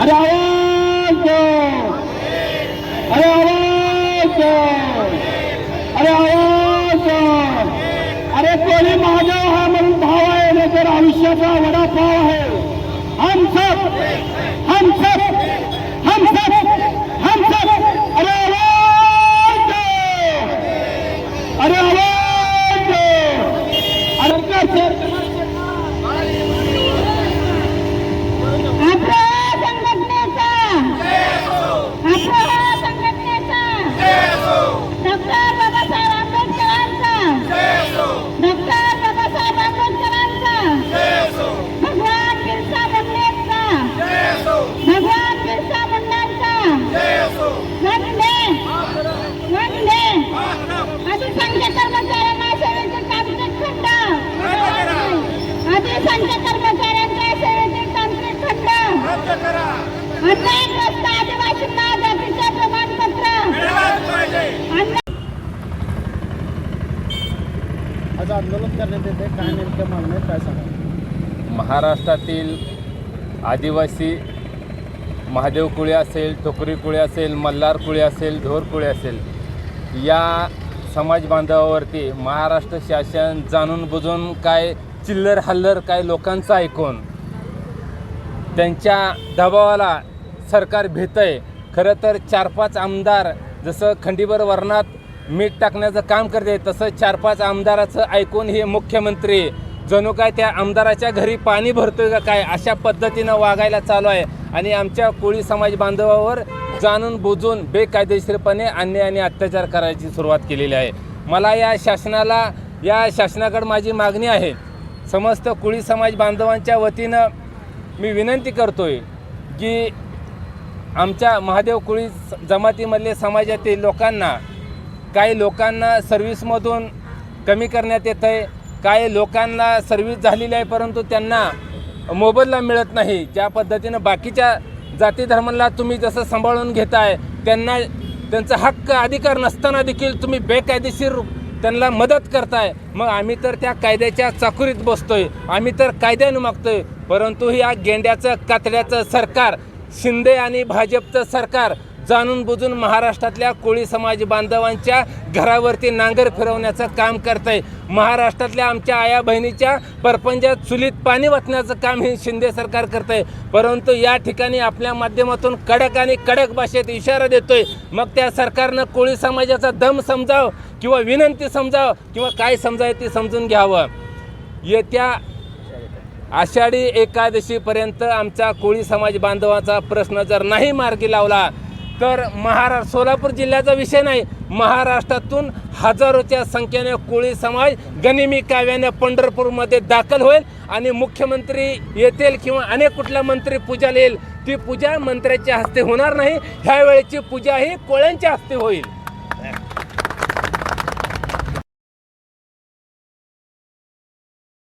अरे आवाज दो. अरे आवाज दो. अरे आवाज दो. अरे कोणी महादेव हा म्हणून भाव आहे नाही तर आयुष्याचा वडापाव आहे. हम सब हम सब आज आंदोलन करण्यात येते. काय नेमक्या मागण्या काय सांगा महाराष्ट्रातील आदिवासी महादेव कुळे असेल टोकरी कुळे असेल मल्हार कुळे असेल ढोर कुळे असेल या समाज बांधवावरती महाराष्ट्र शासन जाणून बुजून काय चिल्लर हल्लर काय लोकांचं ऐकून त्यांच्या दबावाला सरकार भेत आहे खरं तर चार पाच आमदार जसं खंडीभर वर्णात मीठ टाकण्याचं काम करते तसं चार पाच आमदाराचं ऐकून हे मुख्यमंत्री जणू काय त्या आमदाराच्या घरी पाणी भरतोय का काय अशा पद्धतीनं वागायला चालू आहे. आणि आमच्या कोळी समाज बांधवावर जाणून बुजून बेकायदेशीरपणे अन्याय आणि अत्याचार करायची सुरुवात केलेली आहे. मला या शासनाला या शासनाकडे माझी मागणी आहे. समस्त कोळी समाज बांधवांच्या वतीनं मी विनंती करतोय की आमच्या महादेव कुळी स- जमातीमधले समाजातील लोकांना काही लोकांना सर्व्हिसमधून कमी करण्यात येत आहे काही लोकांना सर्व्हिस झालेली आहे परंतु त्यांना मोबदला मिळत नाही. ज्या पद्धतीनं बाकीच्या जाती धर्माला तुम्ही जसं सांभाळून घेताय त्यांना त्यांचा हक्क अधिकार नसताना देखील तुम्ही बेकायदेशीर त्यांना मदत करताय. मग आम्ही तर त्या कायद्याच्या चाकुरीत बसतोय. आम्ही तर कायद्यानं मागतोय. परंतु या गेंड्याचं कातड्याचं सरकार शिंदे आणि भाजपचं सरकार जाणून बुजून महाराष्ट्रातल्या कोळी समाज बांधवांच्या घरावरती नांगर फिरवण्याचं काम करत आहे महाराष्ट्रातल्या आमच्या आया बहिणीच्या परपंचात चुलीत पाणी वाचण्याचं काम हे शिंदे सरकार करत आहे परंतु या ठिकाणी आपल्या माध्यमातून कडक आणि कडक भाषेत इशारा देतोय. मग त्या सरकारनं कोळी समाजाचा दम समजावं किंवा विनंती समजावं किंवा काय समजावं ते समजून घ्यावं. येत्या आषाढी एकादशीपर्यंत आमचा कोळी समाज बांधवाचा प्रश्न जर नाही मार्गी लावला तर महाराष्ट्र सोलापूर जिल्ह्याचा विषय नाही. महाराष्ट्रातून हजारोच्या संख्येने कोळी समाज गनिमी काव्याने पंढरपूरमध्ये दाखल होईल आणि मुख्यमंत्री येतील किंवा अनेक कुठला मंत्री पूजा येईल ती पूजा मंत्र्याच्या हस्ते होणार नाही. ह्यावेळेची पूजा ही कोळ्यांच्या हस्ते होईल.